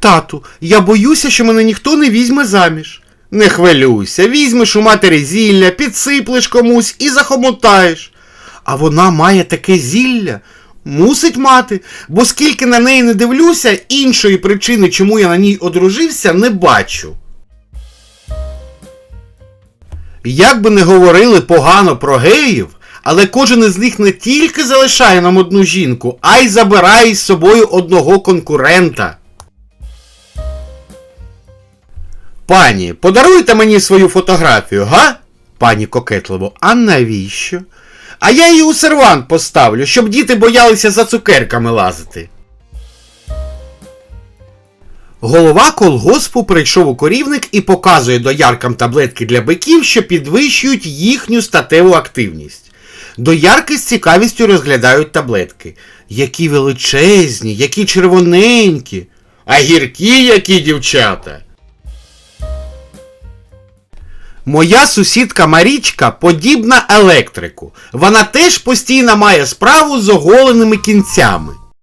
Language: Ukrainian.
Тату, я боюся, що мене ніхто не візьме заміж. Не хвилюйся, візьмеш у матері зілля, підсиплеш комусь і захомотаєш. А вона має таке зілля. Мусить мати, бо скільки на неї не дивлюся, іншої причини, чому я на ній одружився, не бачу. Як би не говорили погано про геїв, але кожен із них не тільки залишає нам одну жінку, а й забирає із собою одного конкурента. Пані, подаруйте мені свою фотографію, га? Пані кокетливо, а навіщо? А я її у сервант поставлю, щоб діти боялися за цукерками лазити. Голова колгоспу прийшов у корівник і показує дояркам таблетки для биків, що підвищують їхню статеву активність. Доярки з цікавістю розглядають таблетки. Які величезні, які червоненькі, а гіркі які дівчата. Моя сусідка Марічка подібна електрику. Вона теж постійно має справу з оголеними кінцями.